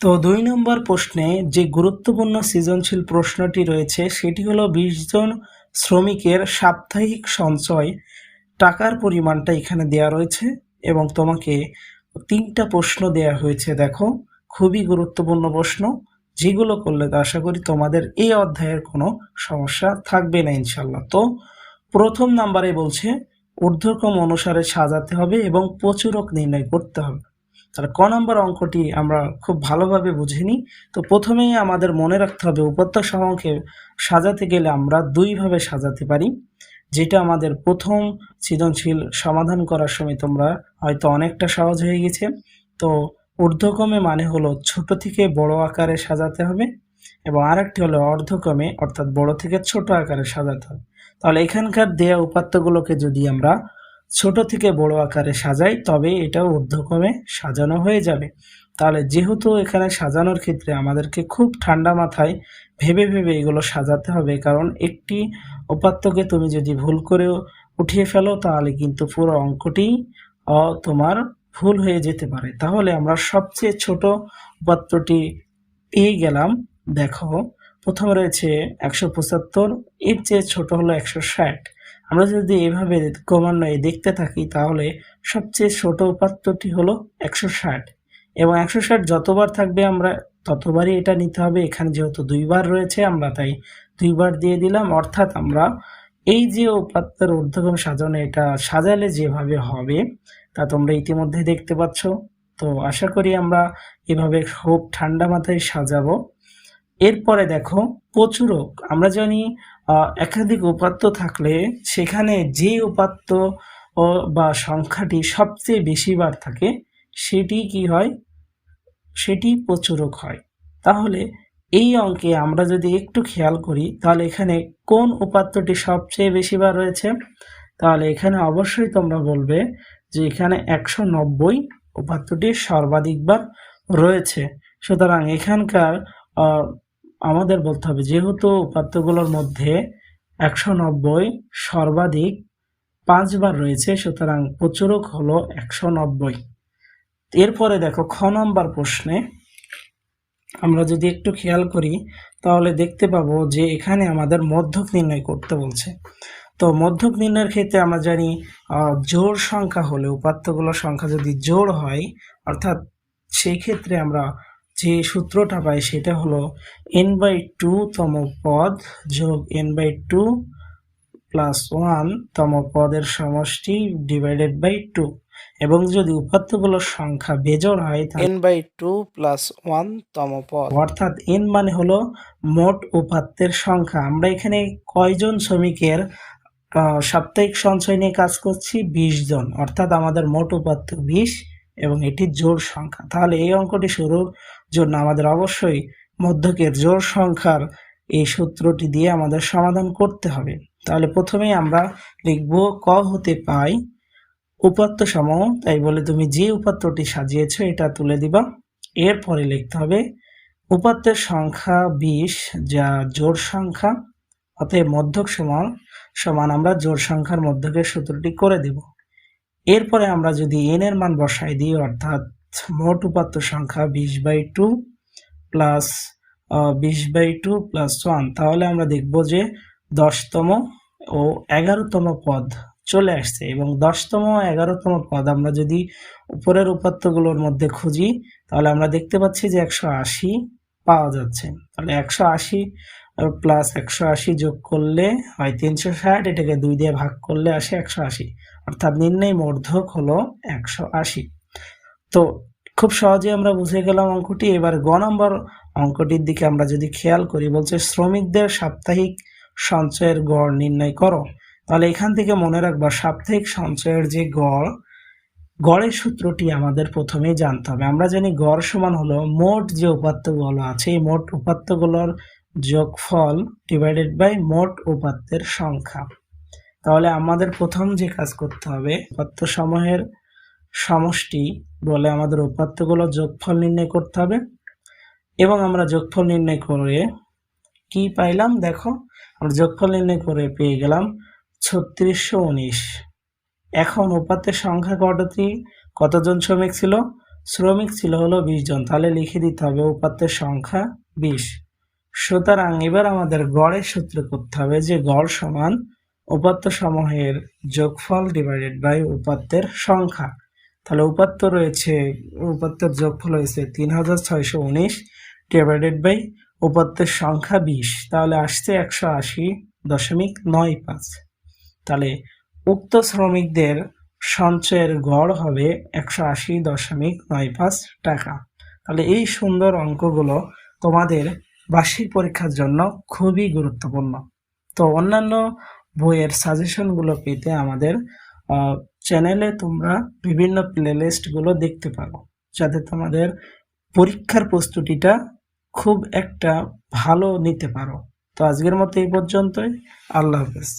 তো দুই নম্বর প্রশ্নে যে গুরুত্বপূর্ণ সৃজনশীল প্রশ্নটি রয়েছে, সেটি হলো বিশ জন শ্রমিকের সাপ্তাহিক সঞ্চয় টাকার পরিমাণটা এখানে দেওয়া রয়েছে এবং তোমাকে তিনটা প্রশ্ন দেওয়া হয়েছে। দেখো, খুবই গুরুত্বপূর্ণ প্রশ্ন। যেগুলো করলে তো আশা করি তোমাদের এই অধ্যায়ের কোনো সমস্যা থাকবে না ইনশাল্লাহ তো প্রথম নাম্বারে বলছে, ঊর্ধ্বক্রম অনুসারে সাজাতে হবে এবং প্রচুরক নির্ণয় করতে হবে। তাহলে ক নম্বর অঙ্কটি আমরা খুব ভালোভাবে বুঝিনি। তো প্রথমেই আমাদের মনে রাখতে হবে উপত্য সমূহকে সাজাতে গেলে আমরা দুইভাবে সাজাতে পারি। যেটা আমাদের প্রথম সৃজনশীল সমাধান করার সময় তোমরা হয়তো অনেকটা সহজ হয়ে গেছে। তো ঊর্ধ্বক্রমে মানে হলো ছোট থেকে বড় আকারে সাজাতে হবে এবং আরেকটি হলো অর্ধক্রমে, অর্থাৎ বড় থেকে ছোট আকারে সাজাতে হবে। তাহলে এখানকার দেয়া উপাত্তগুলোকে যদি আমরা ছোট থেকে বড় আকারে সাজাই, তবে এটা ঊর্ধ্বক্রমে সাজানো হয়ে যাবে। তাহলে যেহেতু এখানে সাজানোর ক্ষেত্রে আমাদেরকে খুব ঠান্ডা মাথায় ভেবে ভেবে এগুলো সাজাতে হবে, কারণ একটি উপাত্তকে তুমি যদি ভুল করেও উঠিয়ে ফেলো, তাহলে কিন্তু পুরো অঙ্কটি তোমার ভুল হয়ে যেতে পারে। তাহলে আমরা সবচেয়ে ছোট উপাত্তটি পেয়ে গেলাম। দেখো, প্রথম রয়েছে একশো পঁচাত্তর, এর চেয়ে ছোট হলো একশো ষাট। আমরা যদি এভাবে ক্রমান্বয়ে দেখতে থাকি, তাহলে সবচেয়ে ছোট উপাত্তটি হলো একশো ষাট। এবং একশো ষাট যতবার থাকবে আমরা ততবারই এটা নিতে হবে। এখানে যেহেতু দুইবার রয়েছে, আমরা তাই দুইবার দিয়ে দিলাম। অর্থাৎ আমরা এই যে উপাত্তের ঊর্ধ্বক্রম সাজানো, এটা সাজালে যেভাবে হবে, তা তোমরা ইতিমধ্যে দেখতে পাচ্ছ। তো আশা করি আমরা এভাবে খুব ঠান্ডা মাথায় সাজাবো। এরপরে দেখো প্রচুরক আমরা জানি একাধিক উপাত্ত থাকলে সেখানে যে উপাত্ত বা সংখ্যাটি সবচেয়ে বেশি বার থাকে, সেটি কি হয়? সেটি প্রচুরক হয়। তাহলে এই অঙ্কে আমরা যদি একটু খেয়াল করি, তাহলে এখানে কোন উপাত্তটি সবচেয়ে বেশি বার রয়েছে? তাহলে এখানে অবশ্যই তোমরা বলবে যে এখানে একশো নব্বই উপাত্তটি সর্বাধিকবার রয়েছে। সুতরাং এখানকার আমাদের বলতে হবে, যেহেতু উপাত্তগুলোর মধ্যে একশো নব্বই সর্বাধিক পাঁচবার রয়েছে, সুতরাং প্রচুরক হলো একশো নব্বই। এরপরে দেখো, খ নম্বর প্রশ্নে আমরা যদি একটু খেয়াল করি, তাহলে দেখতে পাবো যে এখানে আমাদের মধ্যক নির্ণয় করতে বলছে। তো মধ্যক নির্ণয়ের ক্ষেত্রে আমরা জানি জোড় সংখ্যা হলে উপাত্তগুলোর সংখ্যা যদি জোড় হয়, অর্থাৎ সেই ক্ষেত্রে আমরা যে সূত্রটা পাই সেটা হলো এন বাই টু তম পদ যোগ N by two plus one তম পদের সমষ্টি ডিভাইডেড বাই টু এবং যদি উপাত্তগুলোর সংখ্যা বেজোড় হয় N by two plus one তম পদ। অর্থাৎ এন মানে হলো মোট উপাত্তের সংখ্যা। আমরা এখানে কয়জন শ্রমিকের সাপ্তাহিক সঞ্চয় নিয়ে কাজ করছি? বিশ জন। অর্থাৎ আমাদের মোট উপাত্ত বিশ এবং এটি জোড় সংখ্যা। তাহলে এই অঙ্কটি শুরুর জন্য আমাদের অবশ্যই মধ্যকের জোড় সংখ্যার এই সূত্রটি দিয়ে আমাদের সমাধান করতে হবে। তাহলে প্রথমেই আমরা লিখব ক হতে পাই উপাত্ত সম, তাই বলে তুমি যে উপাত্তটি সাজিয়েছো এটা তুলে দিবা। এরপরে লিখতে হবে উপাত্তের সংখ্যা বিশ যা জোড় সংখ্যা, অতএব মধ্যক সমান সমান আমরা জোড় সংখ্যার মধ্যকের সূত্রটি করে দেব। এরপরে আমরা যদি এন এর মান বসাই দিই, অর্থাৎ মোট উপাত্ত সংখ্যা বিশ বাই টু প্লাস বিশ বাই টু প্লাস ওয়ান। তাহলে আমরা দেখব যে দশতম ও এগারোতম পদ চলে আসছে এবং দশতম এগারোতম পদ আমরা যদি উপরের উপাত্তগুলোর মধ্যে খুঁজি, তাহলে আমরা দেখতে পাচ্ছি যে একশো আশি পাওয়া যাচ্ছে। তাহলে একশো আশি প্লাস একশো আশি যোগ করলে হয় তিনশো ষাট, এটাকে দুই দিয়ে ভাগ করলে আসে একশো আশি। অর্থাৎ নির্ণয় মূর্ধক হলো একশো আশি। তো খুব সহজে আমরা বুঝে গেলাম অঙ্কটি। এবার গ নম্বর অঙ্কটির দিকে আমরা যদি খেয়াল করি, বলছে শ্রমিকদের সাপ্তাহিক সঞ্চয়ের গড় নির্ণয় করো। তাহলে এখান থেকে মনে রাখবা, সাপ্তাহিক সঞ্চয়ের যে গড়, গড়ের সূত্রটি আমাদের প্রথমেই জানতে হবে। আমরা জানি গড় সমান হলো মোট যে উপাত্তগুলো আছে, এই মোট উপাত্তগুলোর যোগফল ডিভাইডেড বাই মোট উপাত্তের সংখ্যা। তাহলে আমাদের প্রথম যে কাজ করতে হবে, উপাত্ত সমূহের সমষ্টি বলে আমাদের উপাত্তগুলো যোগফল নির্ণয় করতে হবে। এবং আমরা যোগফল নির্ণয় করে কি পাইলাম? দেখো, আমরা যোগফল নির্ণয় করে পেয়ে গেলাম ছত্রিশশো উনিশ। এখন উপাত্তের সংখ্যা কতটি কতজন শ্রমিক ছিল? শ্রমিক ছিল হলো বিশ জন। তাহলে লিখে দিতে হবে উপাত্তের সংখ্যা বিশ। সুতরাং এবার আমাদের গড়ের সূত্র করতে হবে যে গড় সমান উপাত্ত সমূহের যোগফল ডিভাইডেড বাই উপাত্তের সংখ্যা। তাহলে উপাত্ত রয়েছে উপাত্তের যোগফল হয়েছে তিন হাজার ছয়শো উনিশ ডিভাইডেড বাই উপাত্তের সংখ্যা বিশ, তাহলে আসছে একশো আশি দশমিক নয় পাঁচ। তাহলে উক্ত শ্রমিকদের সঞ্চয়ের গড় হবে একশো আশি দশমিক নয় পাঁচ টাকা। তাহলে এই সুন্দর অঙ্কগুলো তোমাদের বার্ষিক পরীক্ষার জন্য খুবই গুরুত্বপূর্ণ। তো অন্যান্য বইয়ের সাজেশনগুলো পেতে আমাদের চ্যানেলে তোমরা বিভিন্ন প্লেলিস্টগুলো দেখতে পারো, যাতে তোমাদের পরীক্ষার প্রস্তুতিটা খুব একটা ভালো নিতে পারো। তো আজকের মতো এই পর্যন্তই, আল্লাহ হাফেজ।